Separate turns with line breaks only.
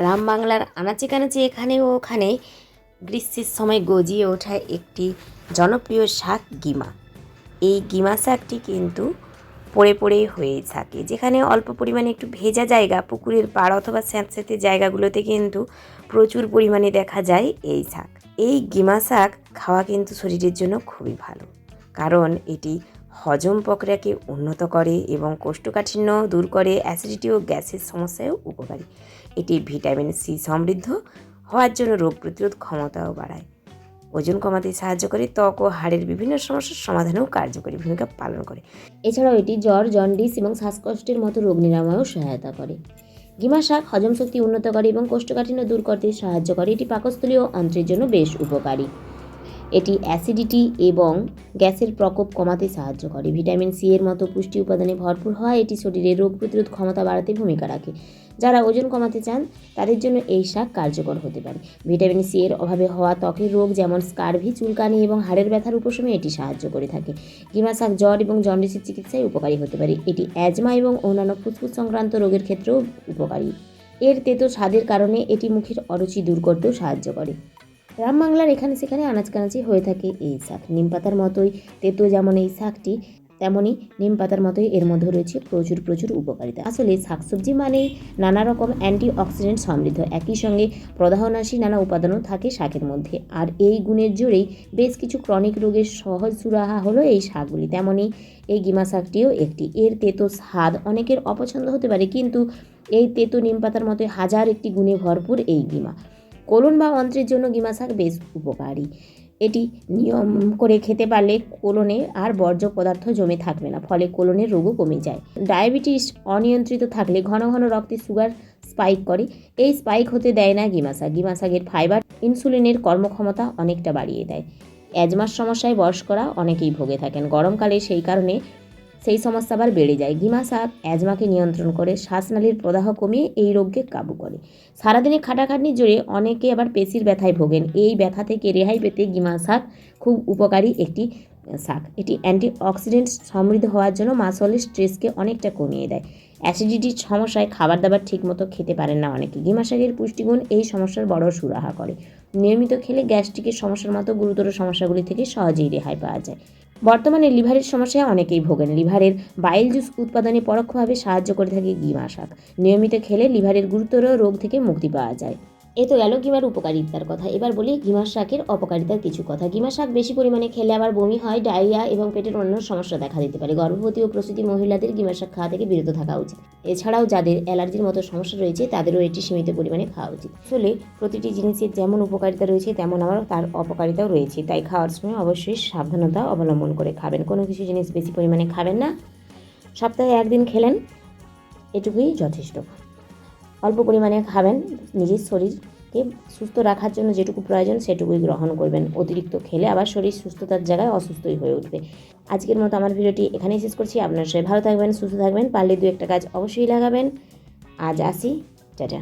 গ্রাম বাংলার আনাচে কানাচে এখানে ও ওখানে গ্রীষ্মের সময় গজিয়ে ওঠা একটি জনপ্রিয় শাক গিমা। এই গিমা শাকটি কিন্তু পড়ে পড়ে হয়ে থাকে, যেখানে অল্প পরিমাণে একটু ভেজা জায়গা, পুকুরের পাড় অথবা স্যাঁতস্যাঁতে জায়গাগুলোতে কিন্তু প্রচুর পরিমাণে দেখা যায় এই শাক। এই গিমা শাক খাওয়া কিন্তু শরীরের জন্য খুবই ভালো, কারণ এটি হজম প্রক্রিয়াকে উন্নত করে এবং কোষ্ঠকাঠিন্য দূর করে অ্যাসিডিটি ও গ্যাসের সমস্যায়ও উপকারী। এটি ভিটামিন সি সমৃদ্ধ হওয়ার জন্য রোগ প্রতিরোধ ক্ষমতাও বাড়ায়। ওজন কমাতে সাহায্য করে ত্বক ও হাড়ের বিভিন্ন সমস্যার সমাধানেও কার্যকরী ভূমিকা পালন করে।
এছাড়াও এটি জ্বর, জন্ডিস এবং শ্বাসকষ্টের মতো রোগ নিরাময়েও সহায়তা করে। গিমা শাক হজম শক্তি উন্নত করে এবং কোষ্ঠকাঠিন্য দূর করতে সাহায্য করে। এটি পাকস্থলীয় অন্ত্রের জন্য বেশ উপকারী। এটি অ্যাসিডিটি এবং গ্যাসের প্রকোপ কমাতে সাহায্য করে। ভিটামিন সি এর মতো পুষ্টি উপাদানে ভরপুর হওয়া এটি শরীরে রোগ প্রতিরোধ ক্ষমতা বাড়াতে ভূমিকা রাখে। যারা ওজন কমাতে চান, তাদের জন্য এই শাক কার্যকর হতে পারে। ভিটামিন সি এর অভাবে হওয়া ত্বকের রোগ যেমন স্কারভি, চুলকানি এবং হাড়ের ব্যথার উপশমে এটি সাহায্য করে থাকে। গিমা শাক জ্বর এবং জন্ডিসের চিকিৎসায় উপকারী হতে পারে। এটি অ্যাজমা এবং অন্যান্য ফুসফুস সংক্রান্ত রোগের ক্ষেত্রেও উপকারী। এর তেতো স্বাদের কারণে এটি মুখের অরুচি দূর করতেও সাহায্য করে। গ্রাম বাংলার এখানে সেখানে আনাজ কানাচি হয়ে থাকে এই শাক। নিম পাতার মতোই তেতো যেমন এই শাকটি তেমনই নিম পাতার মতোই এর মধ্যে রয়েছে প্রচুর প্রচুর উপকারিতা। আসলে শাকসবজি মানেই নানা রকম অ্যান্টি অক্সিডেন্ট সমৃদ্ধ। একই সঙ্গে প্রদাহনাশী নানা উপাদানও থাকে শাকের মধ্যে। আর এই গুণের জোরেই বেশ কিছু ক্রনিক রোগের সহজ সুরাহা হলো এই শাকগুলি। তেমনই এই গিমা শাকটিও একটি। এর তেতো স্বাদ অনেকের অপছন্দ হতে পারে, কিন্তু এই তেতো নিম পাতার মতো হাজার একটি গুণে ভরপুর এই গিমা। কোলন বা অন্ত্রের জন্য গিমা শাক বেশ উপকারী। এটি নিয়ম করে খেতে পারলে কোলনে আর বর্জ্য পদার্থ জমে থাকবে না, ফলে কোলনের রোগও কমে যায়। ডায়াবেটিস অনিয়ন্ত্রিত থাকলে ঘন ঘন রক্তে সুগার স্পাইক করে। এই স্পাইক হতে দেয় না গিমা শাক। গিমা শাকের ফাইবার ইনসুলিনের কর্মক্ষমতা অনেকটা বাড়িয়ে দেয়। অ্যাজমার সমস্যায় বয়স্করা অনেকেই ভোগে থাকেন। গরমকালে সেই কারণে সেই সমস্যা আবার বেড়ে যায়। গিমা শাক অ্যাজমাকে নিয়ন্ত্রণ করে, শ্বাসনালীর প্রদাহ কমিয়ে এই রোগকে কাবু করে। সারাদিনে খাটাখাটনির জোরে অনেকে আবার পেশির ব্যথায় ভোগেন। এই ব্যথা থেকে রেহাই পেতে গিমা শাক খুব উপকারী একটি শাক এটি অ্যান্টি অক্সিডেন্ট সমৃদ্ধ হওয়ার জন্য মাসলের স্ট্রেসকে অনেকটা কমিয়ে দেয়। অ্যাসিডিটির সমস্যায় খাবার দাবার ঠিকমতো খেতে পারেন না অনেকে। গিমা শাকের পুষ্টিগুণ এই সমস্যার বড় সুরাহা করে। নিয়মিত খেলে গ্যাস্ট্রিকের সমস্যার মতো গুরুতর সমস্যাগুলি থেকে সহজেই রেহাই পাওয়া যায়। বর্তমানে লিভারের সমস্যায় অনেকেই ভোগেন। লিভারের বাইল জুস উৎপাদনে পরোক্ষভাবে সাহায্য করে থাকে গিমা শাক নিয়মিত খেলে লিভারের গুরুতর রোগ থেকে মুক্তি পাওয়া যায়। এ তো গেল গিমার উপকারিতার কথা। এবার বলি গিমা শাকের অপকারিতার কিছু কথা। গিমা শাক বেশি পরিমাণে খেলে আবার বমি হয়, ডায়রিয়া এবং পেটের অন্য সমস্যা দেখা দিতে পারে। গর্ভবতী ও প্রসূতি মহিলাদের গিমা শাক খাওয়া থেকে বিরত থাকা উচিত। এছাড়াও যাদের অ্যালার্জির মতো সমস্যা রয়েছে, তাদেরও এটি সীমিত পরিমাণে খাওয়া উচিত। আসলে প্রতিটি জিনিসের যেমন উপকারিতা রয়েছে, তেমন আবার তার অপকারিতাও রয়েছে। তাই খাওয়ার সময় অবশ্যই সাবধানতা অবলম্বন করে খাবেন। কোনো কিছু জিনিস বেশি পরিমাণে খাবেন না। সপ্তাহে একদিন খেলেন, এটুকুই যথেষ্ট। অল্প পরিমাণে খাবেন নিজের শরীরকে সুস্থ রাখার জন্য যেটুকু প্রয়োজন সেটুকুই গ্রহণ করবেন। অতিরিক্ত খেলে আবার শরীর সুস্থতার জায়গায় অসুস্থই হয়ে উঠবে। আজকের মতো আমার ভিডিওটি এখানেই শেষ করছি। আপনার সবাই ভালো থাকবেন, সুস্থ থাকবেন, পারলে দু একটা কাজ অবশ্যই লাগাবেন। আজ আসি। টাটা।